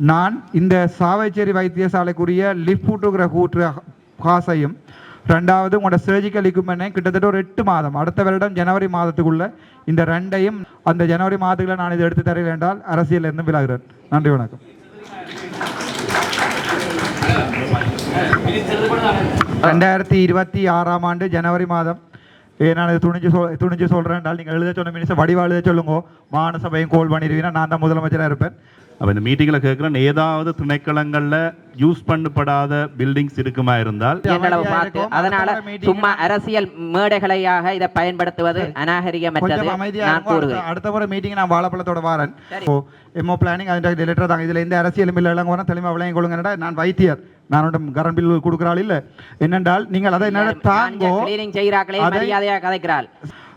நான் இந்த சாவைச்சேரி வைத்தியசாலைக்குரிய லிஃப்ட் போட்டுக்கிற கூட்டுற காசையும் ரெண்டாவது உங்களோட சர்ஜிக்கல் எக்யூப்மெண்ட்டையும் கிட்டத்தட்ட ஒரு எட்டு மாதம் அடுத்த வருடம் ஜனவரி மாதத்துக்குள்ள இந்த ரெண்டையும் அந்த ஜனவரி மாதத்துக்குள்ள நான் இதை எடுத்து தரேன் என்றால் அரசியலில் இருந்து விலகிறேன் நன்றி வணக்கம். ரெண்டாயிரத்தி இருபத்தி ஆறாம் ஆண்டு ஜனவரி மாதம் நான் இது துணிஞ்சு சொல் துணிஞ்சு சொல்கிறேன் என்றால் நீங்கள் எழுத சொன்ன மினிஸ்டர் வடிவா எழுத சொல்லுங்க. மாகாண சபையும் கோல் பண்ணிடுவீங்கன்னா நான் தான் முதலமைச்சராக இருப்பேன். அப்போ இந்த மீட்டிங்கில் கேட்குறேன் ஏதாவது திணைக்களங்களில் யூஸ் பண்ணப்படாத பில்டிங்ஸ் இருக்குமா இருந்தால். அதனால சும்மா அரசியல் மேடைகளையாக இதை பயன்படுத்துவது அநாகரிகமற்றது அடுத்த- முறை மீட்டிங் நான் வாழைப்பழத்தோட வாரேன். ஓ எம்ஓ பிளானிங் அதில் லெட்டர் தாங்க. இதில் எந்த அரசியலும் இல்லை எல்லாம் கூட தெளிவாக விளங்கி கொள்ளுங்கடா நான் வைத்தியர். நான் உண்ட கரண்ட் பில் கொடுக்குறாள் இல்லை. என்னென்றால் நீங்கள் அதை என்னடா தாங்கோ செய்கிறார்களே மரியாதையாக கதைக்கிறாள்.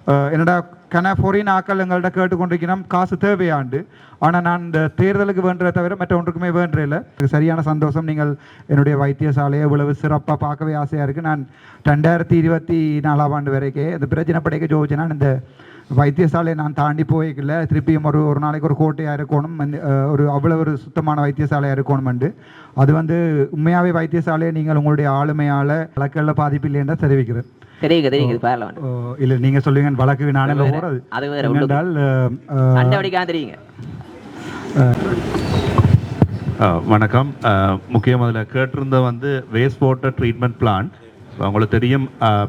என்னடா கன பொறின் ஆக்கள் எங்கள்கிட்ட கேட்டுக்கொண்டிருக்கிறோம் காசு தேவையாண்டு ஆனால் நான் இந்த தேர்தலுக்கு வேண்டதை தவிர மற்ற ஒன்றுக்குமே வேண்டே இல்லை எனக்கு சரியான சந்தோஷம் நீங்கள் என்னுடைய வைத்தியசாலையை இவ்வளவு சிறப்பாக பார்க்கவே ஆசையாக இருக்குது நான் ரெண்டாயிரத்தி இருபத்தி நாலாம் ஆண்டு வரைக்கும் இந்த பிரச்சனை படைக்க இந்த வைத்தியசாலையை நான் தாண்டி போய்க்கல திருப்பியும் ஒரு ஒரு நாளைக்கு ஒரு கோட்டையாக இருக்கணும் ஒரு அவ்வளோ ஒரு சுத்தமான வைத்தியசாலையாக இருக்கணும்ண்டு அது வந்து உண்மையாகவே வைத்தியசாலையை நீங்கள் உங்களுடைய ஆளுமையால் வழக்கில் பாதிப்பு இல்லைன்னு தெரிவிக்கிறேன் இல்ல நீங்க சொல்லுவீங்க வழக்கு நானே. போறது அது. வேற, அஹ், அண்டவடிக்காக தெரியுங்க. வணக்கம். அஹ், முக்கியம் அதில் கேட்டிருந்த வந்து வேஸ்ட் வாட்டர் ட்ரீட்மெண்ட் பிளான் உங்களுக்கு தெரியும்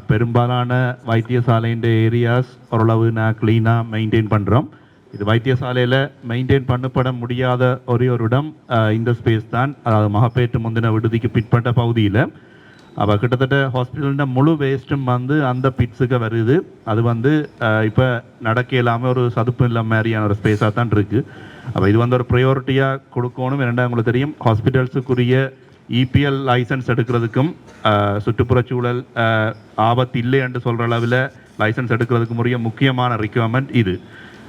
பெரும்பாலான வைத்தியசாலையின் ஏரியாஸ் ஓரளவு நான் க்ளீனாக மெயின்டைன் பண்ணுறோம் இது வைத்தியசாலையில் மெயின்டைன் பண்ணப்பட முடியாத ஒரே ஒரு இடம் இந்த ஸ்பேஸ் தான். அதாவது மகப்பேற்று முந்தின விடுதிக்கு பிற்பட்ட பகுதியில். அப்போ கிட்டத்தட்ட ஹாஸ்பிட்டல்ன்ற முழு வேஸ்ட்டும் வந்து அந்த பிட்ஸுக்கு வருது. அது வந்து இப்போ நடக்க இல்லாமல் ஒரு சதுப்பு இல்லாம மாதிரியான ஒரு ஸ்பேஸாக தான் இருக்குது அப்போ இது வந்து ஒரு ப்ரையாரிட்டியாக கொடுக்கணும் இரண்டாவது உங்களுக்கு தெரியும். ஹாஸ்பிட்டல்ஸுக்குரிய இபிஎல் லைசன்ஸ் எடுக்கிறதுக்கும் அஹ், சுற்றுப்புறச்சூழல் ஆபத்து இல்லை என்று சொல்கிற அளவில் லைசன்ஸ் எடுக்கிறதுக்கு உரிய முக்கியமான ரெக்குயர்மெண்ட் இது.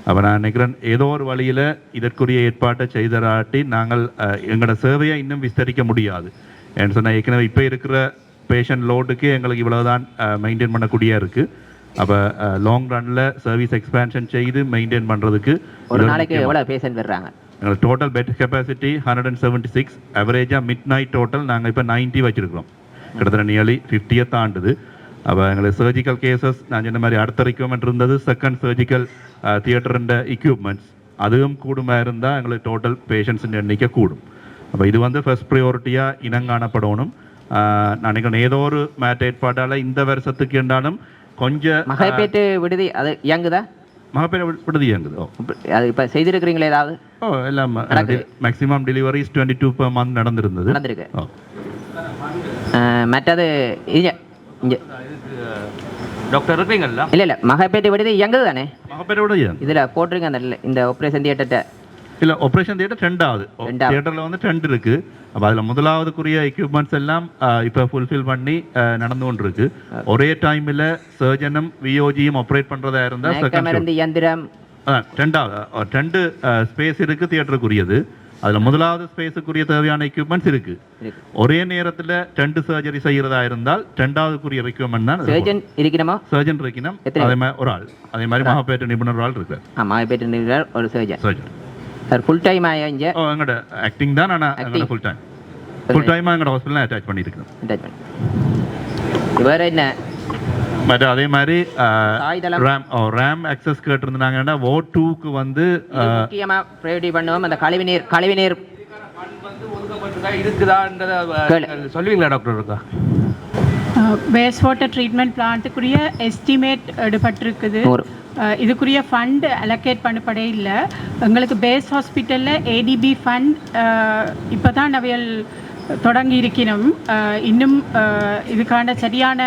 அப்போ நான் நினைக்கிறேன் ஏதோ ஒரு வழியில் இதற்குரிய ஏற்பாட்டை செய்தராட்டி நாங்கள் எங்களோட சேவையை இன்னும் விஸ்தரிக்க முடியாது. ஏன்னு சொன்னால் ஏற்கனவே இப்போ இருக்கிற பேஷண்ட் லோடுக்கு எங்களுக்கு இவ்வளோ தான் மெயின்டைன் பண்ணக்கூடிய இருக்குது அப்போ லாங் ரன்னில் சர்வீஸ் எக்ஸ்பேன்ஷன் செய்து மெயின்டைன் பண்ணுறதுக்கு ஒரு நாளைக்கு எவ்வளவு பேஷண்ட் வர்றாங்க? எங்களுக்கு total bed capacity hundred and seventy six அவரேஜாக midnight total நாங்கள் இப்போ 90 வச்சுருக்கிறோம். கிட்டத்தட்ட நியர்லி ஃபிஃப்டியை தாண்டுது. அப்போ எங்களுக்கு சர்ஜிக்கல் கேசஸ் நான் சொன்ன மாதிரி அடுத்த ரெக்யூப்மெண்ட் இருந்தது செகண்ட் சர்ஜிக்கல் தியேட்டருன்ற எக்யூப்மெண்ட்ஸ் அதுவும் கூடுமா இருந்தால் எங்களுக்கு டோட்டல் பேஷண்ட்ஸின் எண்ணிக்கை கூடும். அப்போ இது வந்து ஃபர்ஸ்ட் ப்ரையாரிட்டியாக இனங்காணப்படணும். ஆஹ் நான் நினைக்கிறேன் ஏதோ ஒரு மேட் ஏற்பாட்டால் இந்த வருஷத்துக்கு என்றாலும் கொஞ்சம் மகைப்பேட்டு விடுதி அது இயங்குதா? மகப்பேர விடுதி இயங்குது. ஓ. அது இப்ப செய்திருக்கிறீங்களா ஏதாவது? ஓ எல்லாம். Maximum deliveries twenty two per month நடந்திருந்தது. நடந்திருக்கு. ஓ. மற்றது இங்க இங்க. டாக்டர் இருக்கிறீங்களா இல்ல இல்ல மகைப்பேட்டு விடுதி இயங்குது தானே மகப்பேர விடுதி. இதுல போட்டிருங்க அந்த இந்த ஆப்ரேஷன் தியேட்டர்ட்ட இல்ல ஆபரேஷன் தியேட்டர் ரெண்டாவது. தியேட்டர்ல வந்து ரெண்டு இருக்கு. அப்ப அதுல முதலாவதுக்குரிய எக்யூப்மெண்ட்ஸ் எல்லாம் இப்ப ஃபுல்ஃபில் பண்ணி நடந்து கொண்டு இருக்கு ஒரே டைம்ல சர்ஜனும் விஓஜியும் ஆப்ரேட் பண்றதா இருந்தா மயக்க செகண்ட் மருந்து இயந்திரம். ரெண்டாவது ரெண்டு ஸ்பேஸ் இருக்கு தியேட்டருக்குரியது அதுல முதலாவது ஸ்பேஸுக்குரிய தேவையான எக்யூப்மெண்ட்ஸ் இருக்கு. இருக்கு. ஒரே நேரத்துல ரெண்டு சர்ஜரி செய்யறதா இருந்தால் ரெண்டாவதுக்குரிய ரெக்யூப்மெண்ட் தான் சர்ஜன் இருக்கணுமா? சர்ஜன் இருக்கணும்? அதே மாதிரி ஒரு ஆள். அதே மாதிரி மகாபேட்டு நிபுணர் ஆள் இருக்கார். ஆ மகைப்பேட்டு நிபுணர் ஒரு surgeon surgeon sir full time இங்க? ஓ எங்களோட ஆக்டிங் தான் எங்களோட Acting. ஃபுல் டைம் ஃபுல் டைமாக எங்களோட ஹாஸ்பிட்டலில் அட்டாச் பண்ணியிருக்கோம் அட்டாச்மெண்ட் வேற என்ன? பட் அதே மாதிரி. ரேம் ஓ ரேம் அக்சஸ் கேட்டிருந்தாங்கன்னா ஓ டூக்கு வந்து இது முக்கியமா ப்ரையாரிட்டி பண்ணுவோம். அந்த கழிவுநீர் கழிவுநீர். இருக்குதான்றத சொல்லுவீங்களா டாக்டர் இருக்கா? வேஸ்ட் வாட்டர் ட்ரீட்மெண்ட் பிளான்ட்டுக்குரிய எஸ்டிமேட் எடுபட்டிருக்குது. இதுக்குரிய ஃபண்ட் அலோகேட் பண்ணப்படே இல்லை. எங்களுக்கு பேஸ் ஹாஸ்பிட்டலில் ஏடிபி ஃபண்ட் இப்போ தான் நவியல் தொடங்கி இருக்கணும் இன்னும் இதுக்கான சரியான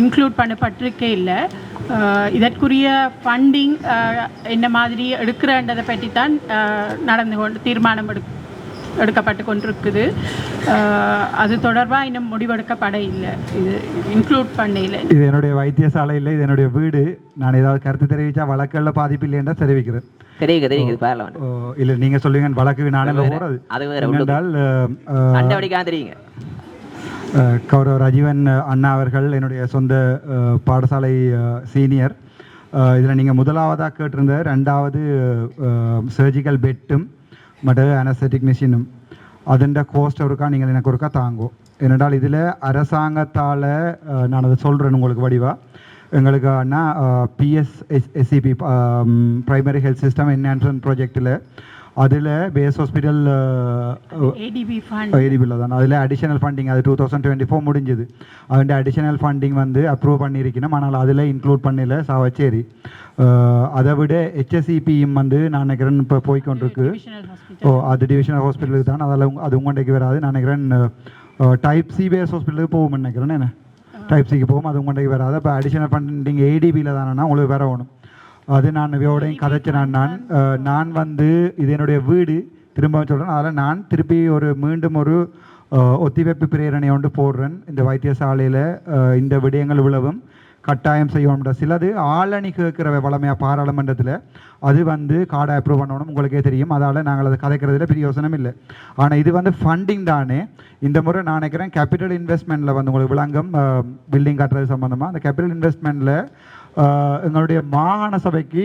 இன்க்ளூட் பண்ணப்பட்டிருக்கே இல்லை. இதற்குரிய ஃபண்டிங் என்ன மாதிரி எடுக்கிறன்றதை பற்றி தான் நடந்து கொண்டு தீர்மானம் எடு எடுக்கப்பட்டு கொண்டிருக்குது. அது தொடர்பாக இன்னும் முடிவெடுக்கப்பட இல்லை. இது இன்க்ளூட் பண்ண இல்லை இது என்னுடைய வைத்தியசாலை இல்லை இது என்னுடைய வீடு. நான் ஏதாவது கருத்து தெரிவிச்சா வழக்கில் பாதிப்பு இல்லைன்றா தெரிவிக்கிறேன். இல்ல நீங்க சொல்லுவீங்க வழக்கு நானே. போறது அது வேற அண்டவடிக்காக தெரியுங்க. கௌரவ ரஜீவன் அண்ணா அவர்கள் என்னுடைய சொந்த பாடசாலை சீனியர். இதில் நீங்கள் முதலாவதாக கேட்டிருந்த ரெண்டாவது சர்ஜிக்கல் பெட்டும் மற்ற அனஸ்தட்டிக் மிஷினும் അതിൻ്റെ കോസ്റ്റ് ஒருக்கா நீங்கள் எனக்கு ஒருக்கா தாங்கும் ஏனென்றால் இதில் அரசாங்கத்தால் நான் அதை சொல்கிறேன் உங்களுக்கு வடிவா எங்களுக்கு அண்ணா PS SCP primary health system enhancement ப்ராஜெக்டில் அதில் பேஸ் ஹாஸ்பிட்டல் ஏடிபியில் தான். அதில் அடிஷனல் ஃபண்டிங் அது டூ தௌசண்ட் டுவெண்ட்டி ஃபோர் முடிஞ்சது. அதுൻ്റെ அடிஷனல் ஃபண்டிங் வந்து அப்ரூவ் பண்ணியிருக்கணும். ஆனால் அதில் இன்க்ளூட் பண்ணல சாவச்சேரி. அதை விட ஹெச்எஸ்சிபியும் வந்து நான் நினைக்கிறேன் இப்போ ஹாஸ்பிட்டல் ஓ அது டிவிஷனல் ஹாஸ்பிட்டலுக்கு தான். அதில் அது உங்கள்கிட்ட வராது. நான் நினைக்கிறேன் டைப் சிபிஎஸ் ஹாஸ்பிட்டலுக்கு போகும் நினைக்கிறேன். என்ன? டைப் சிக்கு போகும். அது உங்கள்கிட்ட வராது. இப்போ அடிஷனல் ஃபண்டிங் ஏடிபியில் தானேன்னா உங்களுக்கு வேற வேணும். அது நான் இவையோடையும் கதைச்சினான் நான். நான் வந்து இது என்னுடைய வீடு திரும்ப சொல்கிறேன் அதில் நான் திருப்பி ஒரு மீண்டும் ஒரு ஒத்திவைப்பு பிரேரணை ஒன்று போடுறேன். இந்த வைத்தியசாலையில் இந்த விடயங்கள் விழவும் கட்டாயம் செய்யணும் சிலது ஆளணி கேட்குற வளமையாக பாராளுமன்றத்தில். அது வந்து கார்டை அப்ரூவ் பண்ணணும் உங்களுக்கே தெரியும். அதால் நாங்கள் அதை கதைக்கிறதுல பெரிய யோசனம் இல்லை. ஆனால் இது வந்து ஃபண்டிங் தானே. இந்த முறை நான் நினைக்கிறேன் கேபிட்டல் இன்வெஸ்ட்மெண்ட்டில் வந்து உங்களுக்கு விளங்கம் பில்டிங் கட்டுறது சம்மந்தமாக அந்த கேபிட்டல் இன்வெஸ்ட்மெண்ட்டில் எங்களுடைய மாகாண சபைக்கு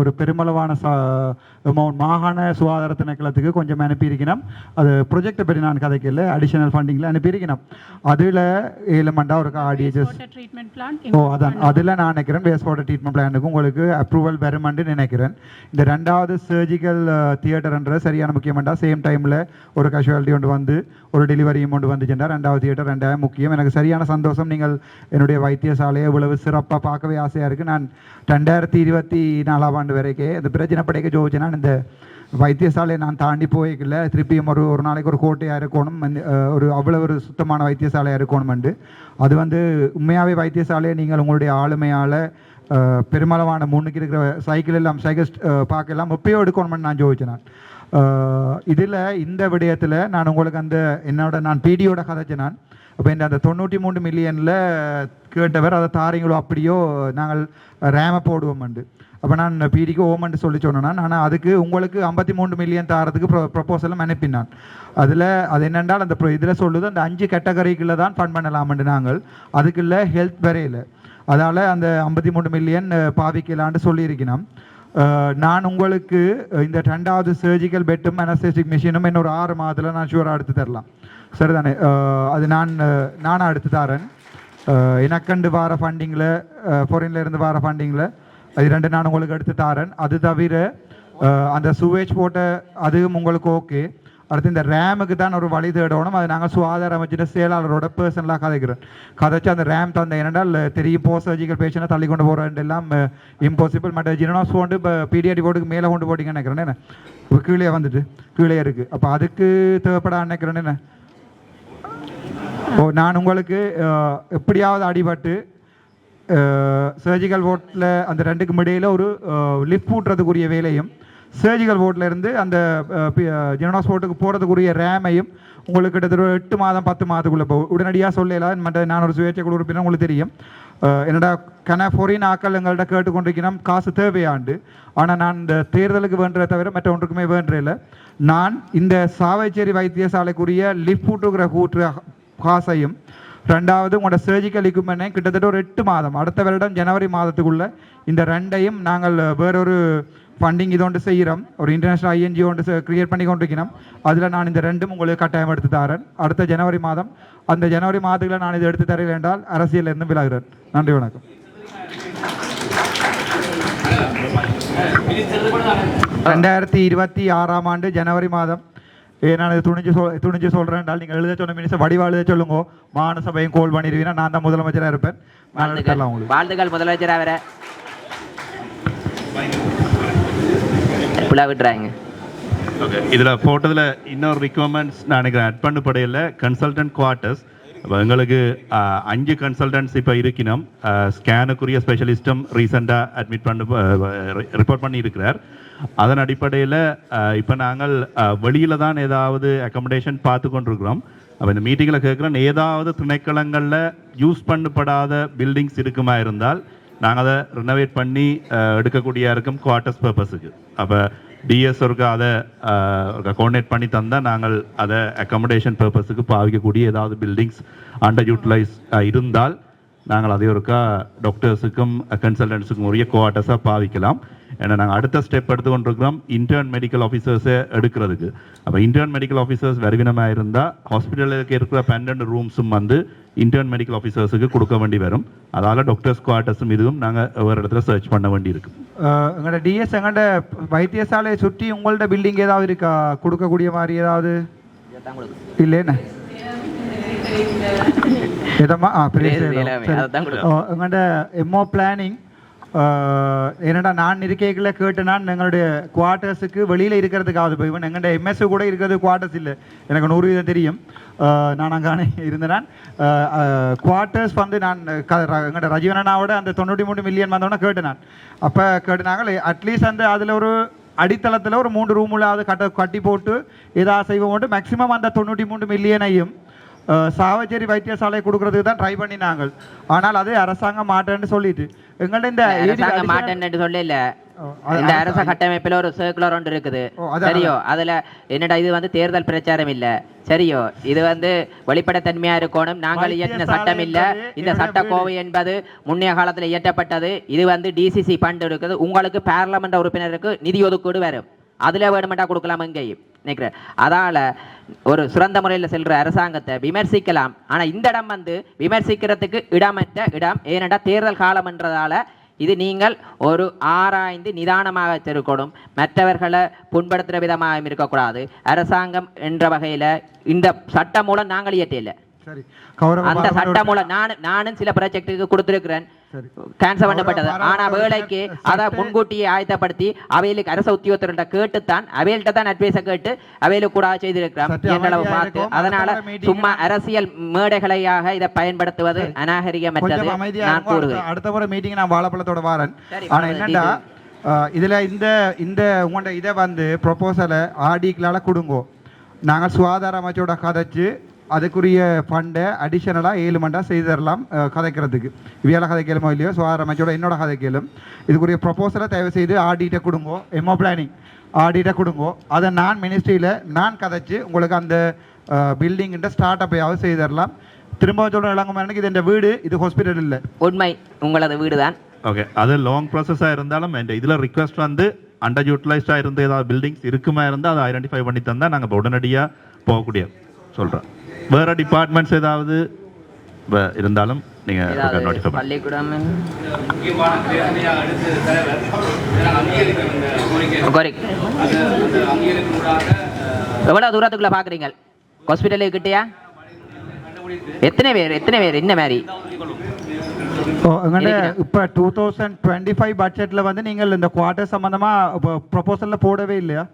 ஒரு பெருமளவான ச அமௌண்ட் மாகாண சுகாதார திணைக்களத்துக்கு கொஞ்சம் அனுப்பியிருக்கணும். அது ப்ரொஜெக்டை பற்றி நான் கதைக்கல அடிஷனல் ஃபண்டிங்கில் அனுப்பியிருக்கணும். அதில் ஏழுமண்டா ஒரு பிளான் ஓ அதான். அதில் நான் நினைக்கிறேன் வேஸ்ட் வாட்டர் ட்ரீட்மெண்ட் பிளானுக்கு உங்களுக்கு அப்ரூவல் வருமென்று நினைக்கிறேன். இந்த ரெண்டாவது சர்ஜிக்கல் தியேட்டர்ன்ற சரியான முக்கியமாண்டா சேம் டைமில் ஒரு கேஷுவாலிட்டி ஒன்று வந்து ஒரு டெலிவரியும் ஒன்று வந்துச்சுண்டா ரெண்டாவது தியேட்டர் ரெண்டாயிரம் முக்கியம். எனக்கு சரியான சந்தோஷம். நீங்கள் என்னுடைய வைத்தியசாலையை இவ்வளவு சிறப்பாக பார்க்கவே ஆசையாக இருக்குது நான் ரெண்டாயிரத்தி இருபத்தி நாலாம் ஆண்டு வரைக்கும் இந்த பிரச்சனை படைக்க இந்த வைத்தியசாலையை நான் தாண்டி போய்க்கல. திருப்பியும் ஒரு ஒரு நாளைக்கு ஒரு கோட்டையாக இருக்கணும். ஒரு அவ்வளோ ஒரு சுத்தமான வைத்தியசாலையாக இருக்கணும்ண்டு அது வந்து உண்மையாகவே வைத்தியசாலையை நீங்கள் உங்களுடைய ஆளுமையால் பெருமளவான முன்னுக்கு இருக்கிற சைக்கிள் எல்லாம் சைக்கிள் பார்க்கலாம் எல்லாம் எப்பயோ எடுக்கணும்னு நான் ஜோதிச்சேன் இதில் இந்த விடயத்தில் நான் உங்களுக்கு அந்த என்னோட நான் பிடியோட கதைச்சேன் நான். அப்போ இந்த அந்த தொண்ணூற்றி மூணு மில்லியனில் கேட்டவர் அதை தாரீங்களோ அப்படியோ நாங்கள் ரேமை போடுவோம் அண்டு அப்போ நான் பிடிக்கு ஓமன்ட்டு சொல்லி சொன்னேன் நான் அதுக்கு உங்களுக்கு ஐம்பத்தி மூணு மில்லியன் தாரதுக்கு ப்ரொ ப்ரொப்போசலும் அனுப்பினான் அதில் அது என்னென்றால் அந்த இதில் சொல்லுது அந்த அஞ்சு கேட்டகரிக்குள்ளே தான் ஃபண்ட் பண்ணலாம்ண்டு நாங்கள். அதுக்குள்ள ஹெல்த் வரையில். அதால் அந்த ஐம்பத்தி மூணு மில்லியன் பாவிக்கலான்னு சொல்லியிருக்கணும் நான் உங்களுக்கு இந்த ரெண்டாவது சர்ஜிக்கல் பெட்டும் அனஸ்தேசிக் மிஷினும் இன்னொரு ஆறு மாதத்தில் நான் ஷூராக எடுத்து தரலாம். சரிதானே? அது நான் நானாக எடுத்து தரேன். எனக்கண்டு வார ஃபண்டிங்கில் ஃபாரின்ல இருந்து வார ஃபண்டிங்கில் அது ரெண்டு நான் உங்களுக்கு எடுத்து தரேன். அது தவிர அந்த சுவேஜ் போட்ட அதுவும் உங்களுக்கு ஓகே அடுத்து இந்த ரேமுக்கு தான் ஒரு வழி தேடணும். அது நாங்கள் சுகாதார அமைச்சிட்ட செயலாளரோட பர்சனலாக கதைக்கிறோம். கதைச்சு அந்த ரேம் தந்த ஏனென்றால் தெரியும் போ சர்ஜிக்கல் பேஷண்ட்டை தள்ளி கொண்டு போகிறேன் எல்லாம் இம்பாசிபிள் மற்ற ஜினோஸ் போட்டு இப்போ பிடிஆடி போர்டுக்கு மேலே கொண்டு போட்டிங்கன்னு நினைக்கிறேன். என்ன? இப்போ கீழே வந்துட்டு கீழே இருக்குது அப்போ அதுக்கு தேவைப்பட நினைக்கிறேன். என்ன? ஓ நான் உங்களுக்கு எப்படியாவது அடிபட்டு சர்ஜிக்கல் வார்டில் அந்த ரெண்டுக்கும் இடையில் ஒரு லிஃப்ட் ஊட்டுறதுக்குரிய வேலையும் சர்ஜிக்கல் வார்டில் இருந்து அந்த ஜெனோஸ் வார்டுக்கு போகிறதுக்குரிய ரேமையும் உங்களுக்கு கிட்டத்தட்ட எட்டு மாதம் பத்து மாதத்துக்குள்ளே இப்போ உடனடியாக சொல்லலாம் மற்ற நான் ஒரு சுயேட்சை குழு உறுப்பினர் உங்களுக்கு தெரியும். என்னோட என்னடா கன ஃபொரின் ஆக்கள் எங்கள்கிட்ட கேட்டுக்கொண்டிருக்கிறோம்? காசு தேவையாண்டு. ஆனால் நான் இந்த தேர்தலுக்கு வேண்டதை தவிர மற்ற ஒன்றுக்குமே வேண்டில்லை நான் இந்த சாவைச்சேரி வைத்தியசாலைக்குரிய லிஃப்ட் ஊட்டுகிற கூட்டுற காசையும் ரெண்டாவது உங்களோட சர்ஜிக்கல் எக்யூப்மெண்ட்டையும் கிட்டத்தட்ட ஒரு எட்டு மாதம் அடுத்த வருடம் ஜனவரி மாதத்துக்குள்ளே இந்த ரெண்டையும் நாங்கள் வேறொரு ஃபண்டிங் இதோண்டு செய்கிறோம் ஒரு இன்டர்நேஷ்னல் ஐஎன்ஜி ஒன்று கிரியேட் பண்ணி கொண்டிருக்கிறோம். அதில் நான் இந்த ரெண்டும் உங்களுக்கு கட்டாயம் எடுத்து தரேன். அடுத்த ஜனவரி மாதம் அந்த ஜனவரி மாதத்தில் நான் இதை எடுத்து தரேன் என்றால் அரசியல் இருந்து விலகிறேன் நன்றி வணக்கம். ரெண்டாயிரத்தி இருபத்தி ஆறாம் ஆண்டு ஜனவரி மாதம் நான் இது துணிஞ்சு சொல் துணிஞ்சு சொல்கிறேன் நீங்கள் எழுத சொன்ன மினிஸ்டர் வடிவா எழுத சொல்லுங்க. மாநில சபையும் கோல் பண்ணிடுவீங்கன்னா நான் தான் முதலமைச்சராக இருப்பேன். உங்களுக்கு. வாழ்த்துக்கள் முதலமைச்சர் அவரை. புலா விட்டுறாங்க ஓகே இதில் போட்டதில் இன்னொரு ரிக்வயர்மெண்ட்ஸ் நான் எனக்கு ஆட் பண்ண படையில் கன்சல்டன்ட் குவார்ட்டர்ஸ் இப்போ எங்களுக்கு அஞ்சு கன்சல்டன்ட்ஸ் இப்போ இருக்கணும் ஸ்கேனுக்குரிய ஸ்பெஷலிஸ்ட்டும் ரீசெண்டாக அட்மிட் பண்ண ரிப்போர்ட் பண்ணி இருக்கிறார் அதன் அடிப்படையில் இப்போ நாங்கள் வெளியில் தான் ஏதாவது அக்கமடேஷன் பார்த்து கொண்டிருக்கிறோம். அப்போ இந்த மீட்டிங்கில் கேட்குறோம் ஏதாவது திணைக்களங்களில் யூஸ் பண்ணப்படாத பில்டிங்ஸ் இருக்குமா இருந்தால் நாங்கள் அதை ரினோவேட் பண்ணி எடுக்கக்கூடியா எடுக்கக்கூடிய இருக்கும் குவார்ட்டர்ஸ் பர்பஸுக்கு அப்போ டிஎஸ்ஒருக்கு அதை கோஆர்டினேட் பண்ணி தந்தால் நாங்கள் அதை அக்கமடேஷன் பர்பஸுக்கு பாவிக்கக்கூடிய ஏதாவது பில்டிங்ஸ் அண்டர் யூட்டிலைஸ் இருந்தால் நாங்கள் அதை ஒருக்கா டாக்டர்ஸுக்கும் கன்சல்டன்ஸுக்கும் உரிய குவார்ட்டர்ஸாக பாவிக்கலாம். ஏன்னா நாங்கள் அடுத்த ஸ்டெப் எடுத்து கொண்டிருக்கிறோம் இன்டர்ன் மெடிக்கல் ஆஃபீஸர்ஸை எடுக்கிறதுக்கு. அப்போ இன்டர்ன் மெடிக்கல் ஆஃபீஸர்ஸ் வருவினமாக இருந்தால் ஹாஸ்பிட்டலுக்கு இருக்கிற பன்னெண்டு ரூம்ஸும் வந்து இன்டர்ன் மெடிக்கல் ஆஃபீஸர்ஸுக்கு கொடுக்க வேண்டி வரும். அதால் டாக்டர்ஸ் குவார்ட்டர்ஸும் இதுவும் நாங்கள் ஒரு இடத்துல சர்ச் பண்ண வேண்டி இருக்கு. எங்களோட டிஎஸ் எங்கள்ட வைத்தியசாலையை சுற்றி உங்கள்ட்ட பில்டிங் ஏதாவது இருக்கா? கொடுக்கக்கூடிய மாதிரி ஏதாவது? இல்லைன்னு எதம்மா ஆ எங்கள்ட எம்ஓ பிளானிங் என்னடா நான் இருக்கைகளை கேட்டு நான் எங்களுடைய குவார்ட்டர்ஸுக்கு வெளியில் இருக்கிறதுக்காவது இப்போ இவன் எங்கள்கிட்ட எம்எஸ் கூட இருக்கிறது குவார்ட்டர்ஸ் இல்லை. எனக்கு நூறு வீதம் தெரியும். நான் அங்கே இருந்தேன் குவார்ட்டர்ஸ் வந்து நான் க ரஜீவனாவோட அந்த தொண்ணூற்றி மூணு மில்லியன் வந்தோடனே கேட்டு நான் அப்போ கேட்டுனாங்க அட்லீஸ்ட் அந்த அதில் ஒரு அடித்தளத்தில் ஒரு மூன்று ரூமுலாவது கட்ட கட்டி போட்டு ஏதாவது செய்வோம் மேக்சிமம் மேக்ஸிமம் அந்த தொண்ணூற்றி மூணு மில்லியனையும் சாவச்சேரி வைத்தியசாலை கொடுக்கறதுக்கு தான் ட்ரை பண்ணினாங்க. ஆனால் அது அரசாங்கம் மாட்டேன்னு சொல்லிட்டு. எங்கள்ட்ட இந்த அரசாங்கம் மாட்டேன்னு சொல்ல இல்ல ஓ, அது- இந்த அரச கட்டமைப்பில் ஒரு சர்க்குலர் ஒன்று இருக்குது. சரியோ? அதுல என்னடா இது வந்து தேர்தல் பிரச்சாரம் இல்ல. சரியோ? இது வந்து வெளிப்படைத்தன்மையா இருக்கணும். நாங்கள் இயற்றின சட்டம் இல்ல. இந்த சட்டக்கோவை என்பது முன்னைய காலத்துல இயற்றப்பட்டது. இது வந்து டிசிசி ஃபண்ட் இருக்குது உங்களுக்கு பார்லமெண்ட் உறுப்பினருக்கு நிதி ஒதுக்கீடு வரும். அதுல வேணுமெண்டா கொடுக்கலாம் எங்கேயும் நினைக்கிறேன் அதால ஒரு சிறந்த முறையில் செல்ற அரசாங்கத்தை விமர்சிக்கலாம். ஆனா இந்த இடம் வந்து விமர்சிக்கிறதுக்கு இடமற்ற இடம். ஏனென்றா தேர்தல் காலம்ன்றதால இது நீங்கள் ஒரு ஆராய்ந்து நிதானமாக இருக்கணும். மற்றவர்களை புண்படுத்துகிற விதமாக இருக்கக்கூடாது. அரசாங்கம் என்ற வகையில் இந்த சட்டம் மூலம் நாங்கள் கௌரவ அந்த சட்டம் மூலம் நான் நானும் சில ப்ராஜெக்ட்டுக்கு கொடுத்துருக்கிறேன். கேன்சல் பண்ணப்பட்டது. ஆனா வேலைக்கு அதை முன்கூட்டியே ஆயத்தப்படுத்தி அவைகளுக்கு அரச உத்தியோகத்தர்கிட்ட கேட்டுத்தான் அவைகள்கிட்ட தான் அட்வைஸை கேட்டு அவைகளுக்கு கூட செய்திருக்கிறோம் அமைதியா பார்த்து. அதனால சும்மா அரசியல் மேடைகளையாக இதை பயன்படுத்துவது அநாகரிகமற்றது. நான் இருங்க. அடுத்த- முறை மீட்டிங் நான் வாழைப்பழத்தோட வாரேன். ஆனா என்னடா இதுல இந்த இந்த உங்களோட இதை வந்து ப்ரொபோசலை ஆடிக்களால கொடுங்கோ. நாங்கள் சுகாதார அமைச்சோட கதைச்சு அதுக்குரிய ஃபண்டை அடிஷனலாக ஏழு மண்டா செய்து தரலாம் கதைக்கிறதுக்கு. இவையால கதைக்கலுமோ இல்லையோ? சுகாதார அமைச்சோட என்னோட கதைக்கலும். இதுக்குரிய ப்ரொபோசலை தயவு செய்து ஆடிட்ட கொடுங்கோ. எம்ஓ பிளானிங் ஆடிட்ட கொடுங்கோ. அதை நான் மினிஸ்ட்ரியில் நான் கதைச்சு உங்களுக்கு அந்த பில்டிங்கிட்ட ஸ்டார்ட் அப்பையாவது செய்து தரலாம் திரும்ப சொல்கிற இளங்கமரனுக்கு இது இந்த வீடு? இது ஹாஸ்பிட்டல் இல்லை. உண்மை. உங்களது வீடுதான். ஓகே அது லாங் ப்ராசஸாக இருந்தாலும் இந்த இதில் ரிக்வஸ்ட் வந்து அண்டர் யூட்டிலைஸ்டாக இருந்த ஏதாவது பில்டிங்ஸ் இருக்குமா இருந்தால் அதை ஐடென்டிஃபை பண்ணி தந்தால் நாங்கள் இப்போ உடனடியாக போகக்கூடிய சொல்கிறோம் வேறு டிபார்ட்மெண்ட்ஸ் ஏதாவது? இருந்தாலும் நீங்கள் பள்ளிக்கூடம். எவ்வளவு தூரத்துக்குள்ள பாக்குறீங்க? ஹாஸ்பிட்டலுக்கு கிட்டயா? எத்தனை பேர் எத்தனை பேர் இந்த மாதிரி? இப்போ டூ தௌசண்ட் டுவெண்ட்டி ஃபைவ் பட்ஜெட்டில் வந்து நீங்கள் இந்த குவார்ட்டர் சம்மந்தமாக ப்ரொபோசலில் போடவே இல்லையா?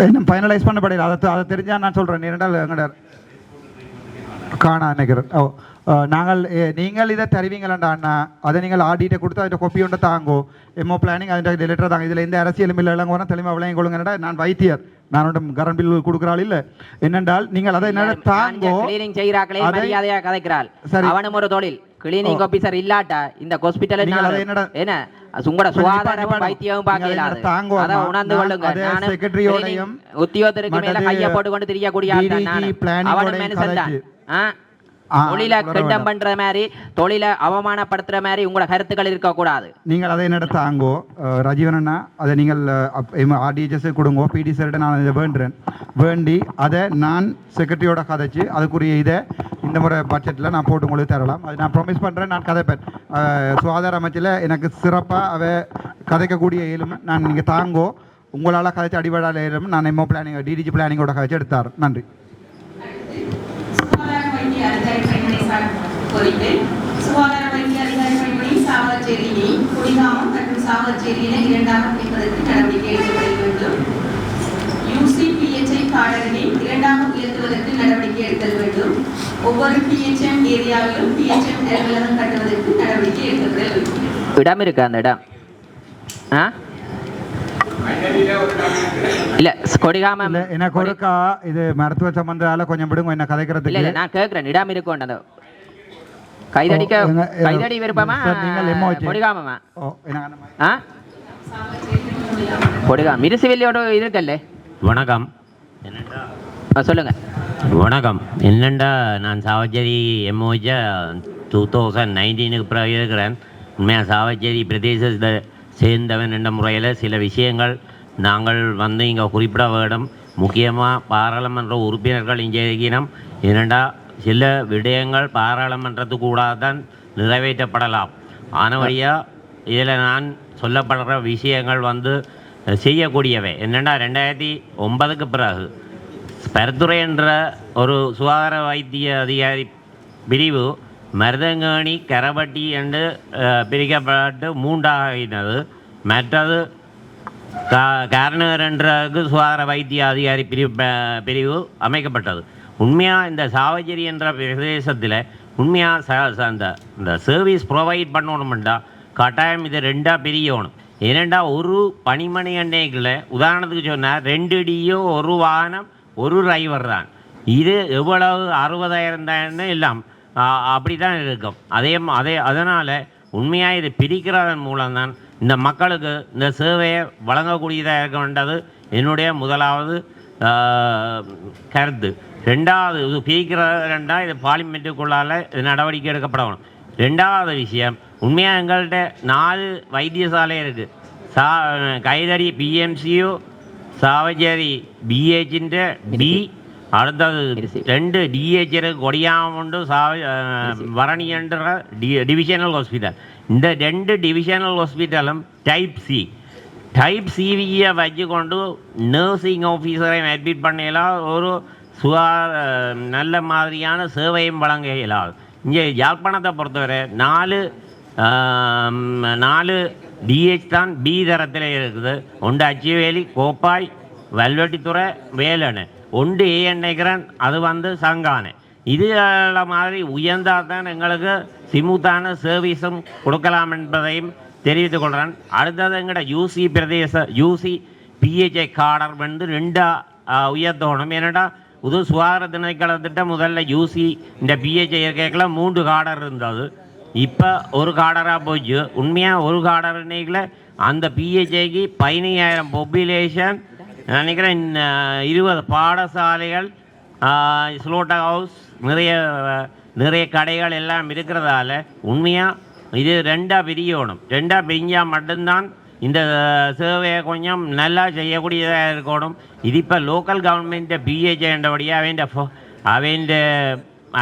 இன்னும் ஃபைனலைஸ் பண்ணப்படல அதை அதை தெரிஞ்சா நான் சொல்கிறேன் இரண்டால் எங்கள்ட காணா நினைக்கிறேன் ஓ நாங்கள் நீங்கள் இதை தருவீங்களா அண்ணா. அதை நீங்கள் ஆடிட்டை கொடுத்து அதில் கொப்பி ஒன்று தாங்கோ. எம்ஓ பிளானிங் அதில் லெட்டர் தாங்க. இதில் எந்த அரசியலும் இல்லை இளங்க வரும் தெளிவாக விளங்கி கொள்ளுங்கடா. நான் வைத்தியர். நான் ஒன்றும் கரண்ட் பில் கொடுக்குறாள் இல்லை. என்னென்றால் நீங்கள் அதை என்னடா தாங்கோ. கிளீனிங் செய்யறாங்களே அதை- மரியாதையா கதைக்கிறாள். சரி. அவனும் ஒரு தொழில். கிளீனிங் ஆபீசர் இல்லாட்டா இந்த ஹாஸ்பிட்டல் என்ன? உங்களோட இப்ப நிப்பா- சுகாதாரமும் நிப்பாடு. வைத்தியமும் நீங்கள் பார்க்கல அதை. உணர்ந்து கொள்ளுங்க நானும் cleaning உத்தியோகத்தருக்கு மேல கைய போட்டு கொண்டு தெரியக்கூடிய ஆள் தான் நானு. ஓடையும் மனுஷன் தான் தொழில கிண்டம். பண்ற மாதிரி தொழில அவமானப்படுத்துற மாதிரி உங்களோட கருத்துக்கள் இருக்க கூடாது நீங்கள் அதை என்னிட தாங்கோ அஹ், ரஜீவன் அண்ணா அதை நீங்கள் ஆர்டிஹெச்எஸ் கொடுங்கோ. பிடி சார்கிட்ட நான் இதை வேண்டுறேன். வேண்டி அதை நான் செக்ரட்டரியோட கதைச்சு அதுக்குரிய இதை இந்த முறை பட்ஜெட்டில் நான் போட்டு உங்களுக்கு தரலாம். அது நான் ப்ராமிஸ் பண்ணுறேன் நான் கதைப்பேன். சுகாதார அமைச்சில் எனக்கு சிறப்பாக அவ கதைக்கக்கூடிய இயலும் நான் நீங்கள் தாங்கோ. உங்களால் கதைச்சு அடிபடாத இயலும் நான் எம்ஓ பிளானிங் டிடிஜி பிளானிங்கோட கதைச்சு எடுத்தார். நன்றி சுகாதார வைத்திய அதிகாரி பணிமனை சார் கோரிக்கை சுகாதார வைத்திய அதிகாரி பணிமனை சாவகச்சேரியை குடிகாமம் மற்றும் சாவகச்சேரியினை இரண்டாக பிரிப்பதற்கு நடவடிக்கை எடுக்கப்பட வேண்டும் யூசிபிஎச்ஐ காடகனை இரண்டாக உயர்த்துவதற்கு நடவடிக்கை எடுத்தல் வேண்டும். ஒவ்வொரு பிஹெச்எம் ஏரியாவிலும் பிஹெச்எம் அலுவலகம் கட்டுவதற்கு நடவடிக்கை எடுக்கப்பட வேண்டும். இடம் இருக்கு அந்த இடம்? ஆ? இல்ல கொடிகாம எனக்கு ஒருக்கா இது மருத்துவ சம்பந்தால கொஞ்சம் விடுங்க என்ன கதைக்கிறதுக்கு. இல்ல நான் கேக்குறேன். இடம் இருக்கும் எனக்கு அந்த மாதிரி ஆ? கொடிகாம் மிருசுவெல்லியோட இது இருக்கல்ல? வணக்கம். என்னண்டா ஆ, சொல்லுங்க. வணக்கம். என்னண்டா நான் சாவச்சேரி எம்ஓஜ டூ தௌசண்ட் நைன்டீனுக்கு பிறகு இருக்கிறேன். உண்மையாக சாவச்சேரி பிரதேசத்தை சேர்ந்தவன் என்ற முறையில் சில விஷயங்கள் நாங்கள் வந்து இங்கே குறிப்பிட வேண்டும். முக்கியமாக பாராளுமன்ற உறுப்பினர்கள் இங்கே இருக்கிறோம் இரண்டா சில விடயங்கள் பாராளுமன்றத்துக்கூடாக தான் நிறைவேற்றப்படலாம். ஆனவழியாக இதில் நான் சொல்லப்படுற விஷயங்கள் வந்து செய்யக்கூடியவை. என்னென்னா ரெண்டாயிரத்தி ஒன்பதுக்கு பிறகு பரத்துறை என்ற ஒரு சுகாதார வைத்திய அதிகாரி பிரிவு மருதங்கேணி கரபட்டி என்று பிரிக்கப்பட்டு மூன்றாகினது. மற்றது கா காரணர் என்றக்கு சுகாதார வைத்திய அதிகாரி பிரிவு பிரிவு அமைக்கப்பட்டது. உண்மையாக இந்த சாவஜரி என்ற பிரதேசத்தில் உண்மையாக ச ச- அந்த இந்த சர்வீஸ் ப்ரொவைட் பண்ணணுமெண்டா கட்டாயம் இது ரெண்டாக பிரியணும். ஏனெண்டா ஒரு பனிமணி அன்னைகளில் உதாரணத்துக்கு சொன்னால் ரெண்டு டியோ ஒரு வாகனம் ஒரு டிரைவர் தான். இது எவ்வளவு அறுபதாயிரம் தான் எல்லாம் அப்படி தான் இருக்கும். அதே அதே அதனால் உண்மையாக இது பிரிக்கிறதன் மூலம்தான் இந்த மக்களுக்கு இந்த சேவையை வழங்கக்கூடியதாக இருக்க வேண்டது என்னுடைய முதலாவது கருத்து. ரெண்டாவது இது சீக்கிரம்டா இது பார்லிமெண்ட்டுக்குள்ளால் இது நடவடிக்கை எடுக்கப்படணும். ரெண்டாவது விஷயம் உண்மையாக எங்கள்கிட்ட நாலு வைத்தியசாலை இருக்குது சா கைதறி பிஎம்சியு சாவச்சேரி பிஹெச்சின்ற பி அடுத்தது ரெண்டு டிஹெச்சிரு கொடியாமுண்டு சாவ வரணியன்ற டி டிவிஷனல் ஹாஸ்பிட்டல் இந்த ரெண்டு டிவிஷனல் ஹாஸ்பிட்டலும் டைப் சி டைப் சிவியை வச்சுக்கொண்டு நர்சிங் ஆஃபீஸரை அட்மிட் பண்ணலாம் ஒரு சுகா நல்ல மாதிரியான சேவையும் வழங்க இயலாது இங்கே யாழ்ப்பாணத்தை பொறுத்தவரை நாலு நாலு டிஹெச் தான் பி தரத்தில் இருக்குது. ஒன்று அச்சிவேலி கோப்பாய் வல்வெட்டித்துறை வேலனு ஒன்று ஏ நினைக்கிறேன் அது வந்து சங்கானை. இது மாதிரி உயர்ந்தால் தான் எங்களுக்கு சிமுத்தான சர்வீஸும் கொடுக்கலாம் என்பதையும் தெரிவித்துக் கொள்கிறேன். அடுத்தது எங்களோட யூசி பிரதேச யூசி பிஹெச்ஐ கார்டர் வந்து ரெண்டாக உயர்த்தணும். ஏன்னாடா புது சுகாதார திணைக்களத்திட்ட முதல்ல யூசி இந்த பிஹெச் இருக்கைக்குள்ள மூன்று காடர் இருந்தது. இப்போ ஒரு காடராக போச்சு. உண்மையாக ஒரு காடர் இன்னைக்குல அந்த பிஹெச்ஐக்கு பதினையாயிரம் பாப்புலேஷன் நினைக்கிறேன் இருபது பாடசாலைகள் ஸ்லோட்டா ஹவுஸ் நிறைய நிறைய கடைகள் எல்லாம் இருக்கிறதால உண்மையாக இது ரெண்டாக பிரியணும் ரெண்டாக பிரிஞ்சால் மட்டும்தான் இந்த சேவையை கொஞ்சம் நல்லா செய்யக்கூடியதாக இருக்கணும். இது இப்போ லோக்கல் கவர்மெண்ட்டை பிஹெச்ஐ என்றபடியாக அவன் அவன்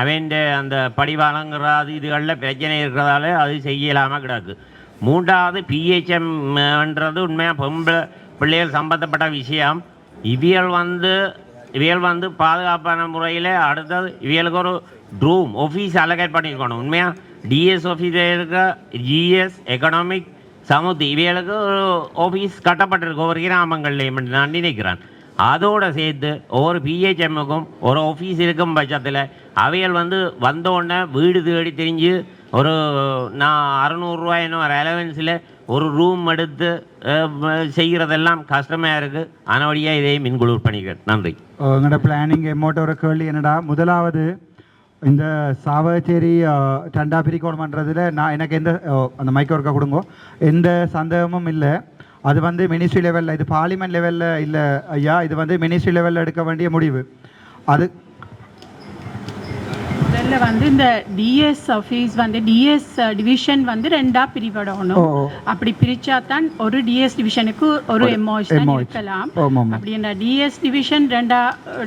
அவன் அந்த படி வழங்குறது இதுகளில் பிரச்சனை இருக்கிறதால அது செய்யலாமல் கிடக்கு. மூன்றாவது பிஹெச்எம்ன்றது உண்மையாக பொம்பளை பிள்ளைகள் சம்பந்தப்பட்ட விஷயம். இவியல் வந்து இவியல் வந்து பாதுகாப்பான முறையில் அடுத்தது இவியலுக்கு ஒரு ரூம் ஆஃபீஸ் அலகேட் பண்ணியிருக்கணும் உண்மையாக டிஎஸ் ஆஃபீஸ் இருக்க ஜிஎஸ் எக்கனாமிக் சமுத்தி இவைகளுக்கு ஒரு ஆஃபீஸ் கட்டப்பட்டிருக்கு ஒவ்வொரு கிராமங்கள்லையும் நான் நினைக்கிறேன். அதோடு சேர்த்து ஒவ்வொரு பிஹெச்எம்முக்கும் ஒரு ஆஃபீஸ் இருக்கும் பட்சத்தில் அவைகள் வந்து வந்தோடனே வீடு தேடி தெரிஞ்சு ஒரு நான் அறநூறுரூவா ஒரு அலவன்ஸில் ஒரு ரூம் எடுத்து செய்கிறதெல்லாம் கஷ்டமாக இருக்குது அன வழியாக இதையும் மின்குளூர் பண்ணிக்கிறேன் நன்றி. எங்களோட பிளானிங் எம்மோட்ட ஒரு கேள்வி என்னடா? முதலாவது இந்த சாவச்சேரி டண்டா பிரிக்கணுமன்றதுல நான் எனக்கு எந்த அந்த மைக் ஒர்க்கை கொடுங்க எந்த சந்தேகமும் இல்லை அது வந்து மினிஸ்ட்ரி லெவலில் இது பார்லிமெண்ட் லெவலில் இல்லை ஐயா இது வந்து மினிஸ்ட்ரி லெவலில் எடுக்க வேண்டிய முடிவு அது முதல்ல வந்து இந்த டிஎஸ் ஆஃபீஸ் வந்து டிஎஸ் டிவிஷன் வந்து ரெண்டா பிரிபடணும். அப்படி பிரிச்சா தான் ஒரு டிஎஸ் டிவிஷனுக்கு ஒரு எம்ஓஹெச். இருக்கலாம். அப்படி இந்த டிஎஸ் டிவிஷன் ரெண்டா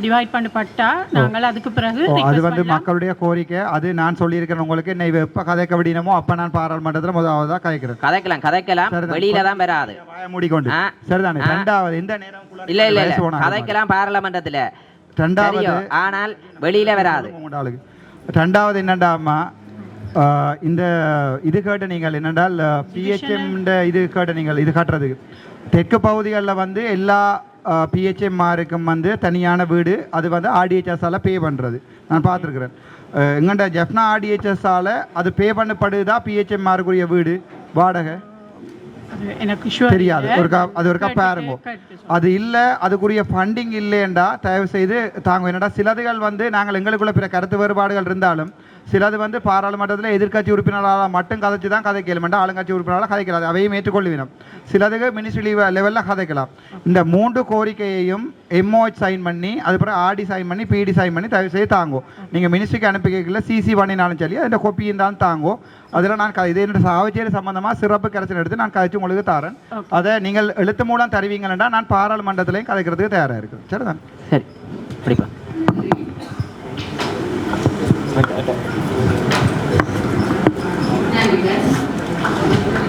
டிவைட் பண்ணப்பட்டா நாங்கள் அதுக்கு பிறகு அது வந்து. மக்களுடைய கோரிக்கை. அது நான் சொல்லியிருக்கிறேன் உங்களுக்கு. என்ன எப்போ கதைக்க விடினமோ அப்போ நான் பாராளுமன்றத்தில் முதலாவதாக கதைக்கிறேன் கதைக்கலாம் கதைக்கலாம். வெளியில தான் வராது. வாயை மூடிக்கொண்டு. சரிதானே. ரெண்டாவது இந்த நேரம் இல்ல இல்ல. கதைக்கலாம் பாராளுமன்றத்துல. ரெண்டாவது ஆனால் வெளியில வராது. ரெண்டாவது என்னண்டாமா இந்த இது கேட்ட நீங்கள் என்னென்றால் பிஹெச்எம் இது கேட்ட நீங்கள் இது காட்டுறதுக்கு தெற்கு பகுதிகளில் வந்து எல்லா பிஹெச்எம்ஆருக்கும் வந்து தனியான வீடு அது வந்து ஆர்டிஹெச்எஸ்ஸால் பே பண்ணுறது நான் பார்த்துருக்குறேன். எங்கள்ட ஜெஃப்னா ஆர்டிஹெச்எஸ்ஸால் அது பே பண்ணப்படுதா பிஹெச்எம்ஆருக்குரிய வீடு வாடகை? எனக்கு தெரியாது. இல்ல. ஒரு கா அது ஒரு கா கேட்டு- பாருங்க அது இல்லை அதுக்குரிய ஃபண்டிங் இல்லைண்டா தயவு செய்து தாங்க என்னடா சிலதுகள் வந்து நாங்கள் எங்களுக்குள்ள பிற கருத்து வேறுபாடுகள் இருந்தாலும் சிலது வந்து பாராளுமன்றத்தில் எதிர்க்கட்சி உறுப்பினரால் மட்டும் கதைச்சு தான் கதை கேளுமெண்டா ஆளுங்கட்சி உறுப்பினரால் கதைக்கலாது அவையும் ஏற்றுக்கொள்ளுவினம். சிலதுக்கு மினிஸ்ட்ரி லெவலில் கதைக்கலாம். இந்த மூன்று கோரிக்கையையும் எம்ஓஹெச் சைன் பண்ணி அதுக்கப்புறம் ஆடி சைன் பண்ணி பிடி சைன் பண்ணி தயவு செய்து தாங்கும் நீங்கள் மினிஸ்ட்ரிக்கு அனுப்பிக்கல சிசி பண்ணினாலும் சரி அதில் கொப்பியும் தான் தாங்கும். அதில் நான் இதே சாவச்சேரி சம்பந்தமாக சிறப்பு கரைச்சல் எடுத்து நான் கதைச்சு உங்களுக்கு தரேன். அதை நீங்கள் எழுத்து மூலம் தருவீங்களா நான் பாராளுமன்றத்திலையும் கதைக்கிறதுக்கு தயாராக இருக்குது சரிதான்? சரி கண்டிப்பாக ね。